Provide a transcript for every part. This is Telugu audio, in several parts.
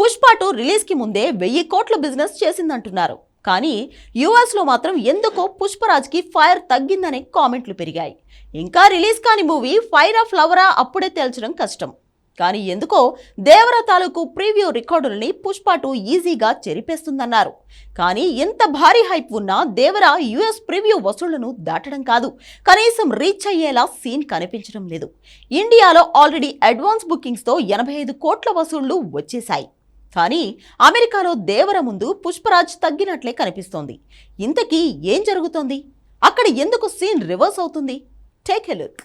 పుష్ప టూ రిలీజ్కి ముందే వెయ్యి కోట్ల బిజినెస్ చేసిందంటున్నారు. కానీ యుఎస్లో మాత్రం ఎందుకో పుష్పరాజ్కి ఫైర్ తగ్గిందనే కామెంట్లు పెరిగాయి. ఇంకా రిలీజ్ కాని మూవీ ఫైర్ ఆఫ్ లవరా అప్పుడే తేల్చడం కష్టం. కానీ ఎందుకో దేవర తాలూకు ప్రీవ్యూ రికార్డులని పుష్ప టూ ఈజీగా చెరిపేస్తుందన్నారు. కానీ ఎంత భారీ హైప్ ఉన్నా దేవర యుఎస్ ప్రీవ్యూ వసూళ్ళను దాటడం కాదు. కనీసం రీచ్ అయ్యేలా సీన్ కనిపించడం లేదు. ఇండియాలో ఆల్రెడీ అడ్వాన్స్ బుకింగ్స్తో ఎనభై ఐదు కోట్ల వసూళ్ళు వచ్చేశాయి. కానీ అమెరికాలో దేవర ముందు పుష్పరాజ్ తగ్గినట్లే కనిపిస్తోంది. ఇంతకీ ఏం జరుగుతోంది? అక్కడ ఎందుకు సీన్ రివర్స్ అవుతుంది? Take a look.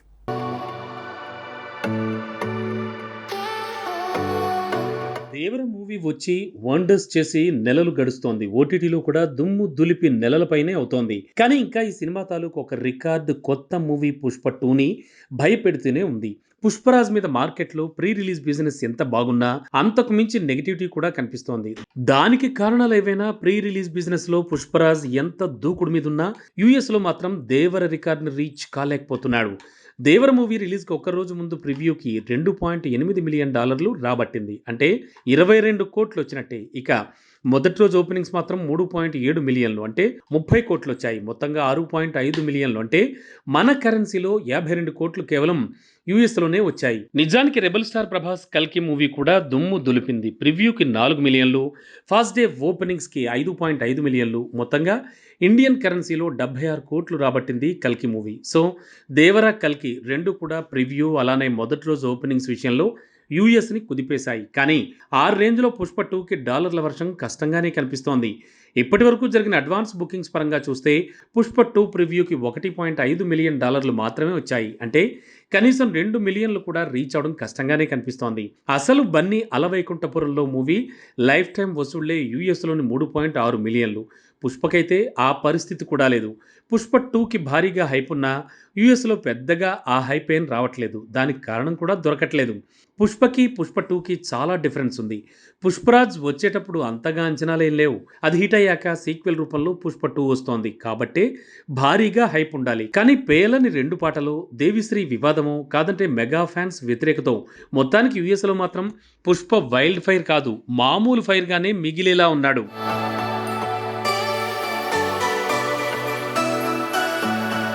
Devara movie వచ్చి వండర్స్ చేసి నెలలు గడుస్తోంది. ఓటీటీలో కూడా దుమ్ము దులిపి నెలలపైనే అవుతోంది. కానీ ఇంకా ఈ సినిమా తాలూకు ఒక రికార్డ్ కొత్త మూవీ పుష్ప టూని భయపెడుతూనే ఉంది. పుష్పరాజ్ మీద మార్కెట్లో ప్రీ రిలీజ్ బిజినెస్ ఎంత బాగున్నా అంతకు మించి నెగిటివిటీ కూడా కనిపిస్తోంది. దానికి కారణాలు ఏవైనా ప్రీ రిలీజ్ బిజినెస్లో పుష్పరాజ్ ఎంత దూకుడు మీద ఉన్నా యుఎస్లో మాత్రం దేవర రికార్డుని రీచ్ కాలేకపోతున్నాడు. దేవర మూవీ రిలీజ్కి ఒక్క రోజు ముందు ప్రివ్యూకి రెండు పాయింట్ ఎనిమిది మిలియన్ డాలర్లు రాబట్టింది. అంటే ఇరవై రెండు కోట్లు వచ్చినట్టే. ఇక మొదటి రోజు ఓపెనింగ్స్ మాత్రం మూడు పాయింట్ ఏడు మిలియన్లు. అంటే ముప్పై కోట్లు వచ్చాయి. మొత్తంగా ఆరు పాయింట్ ఐదు మిలియన్లు. అంటే మన కరెన్సీలో యాభై రెండు కోట్లు కేవలం యూఎస్లోనే వచ్చాయి. నిజానికి రెబల్ స్టార్ ప్రభాస్ కల్కి మూవీ కూడా దుమ్ము దులిపింది. ప్రివ్యూకి నాలుగు మిలియన్లు ఫస్ట్ డే ఓపెనింగ్స్కి ఐదు పాయింట్ ఐదు మిలియన్లు. మొత్తంగా ఇండియన్ కరెన్సీలో డెబ్బై ఆరు కోట్లు రాబట్టింది కల్కి మూవీ. సో దేవరా కల్కి రెండు కూడా ప్రివ్యూ అలానే మొదటి రోజు ఓపెనింగ్స్ విషయంలో యూఎస్ని కుదిపేశాయి. కానీ ఆ రేంజ్లో పుష్ప టూకి డాలర్ల వర్షం కష్టంగానే కనిపిస్తోంది. ఇప్పటి వరకు జరిగిన అడ్వాన్స్ బుకింగ్స్ పరంగా చూస్తే పుష్ప టూ ప్రివ్యూకి ఒకటి పాయింట్ ఐదు మిలియన్ డాలర్లు మాత్రమే వచ్చాయి. అంటే కనీసం రెండు మిలియన్లు కూడా రీచ్ అవడం కష్టంగానే కనిపిస్తోంది. అసలు Bunny Ala Vaikunthapurramuloo movie life time వసూళ్ళే యూఎస్లోని మూడు పాయింట్ ఆరు మిలియన్లు. పుష్పకైతే ఆ పరిస్థితి కూడా లేదు. పుష్ప టూకి భారీగా హైప్ ఉన్నా యూఎస్లో పెద్దగా ఆ హైప్ ఏం రావట్లేదు. దానికి కారణం కూడా దొరకట్లేదు. పుష్పకి పుష్ప టూకి చాలా డిఫరెన్స్ ఉంది. పుష్పరాజ్ వచ్చేటప్పుడు అంతగా అంచనాలేం లేవు. అది హిట్ అయ్యాక సీక్వెల్ రూపంలో పుష్ప టూ వస్తోంది. కాబట్టే భారీగా హైప్ ఉండాలి. కానీ పేలని రెండు పాటలు దేవిశ్రీ వివాదం వివాదము కాదంటే మెగా ఫ్యాన్స్ వ్యతిరేకతో మొత్తానికి యుఎస్లో మాత్రం పుష్ప వైల్డ్ ఫైర్ కాదు మామూలు ఫైర్గానే మిగిలేలా ఉన్నాడు.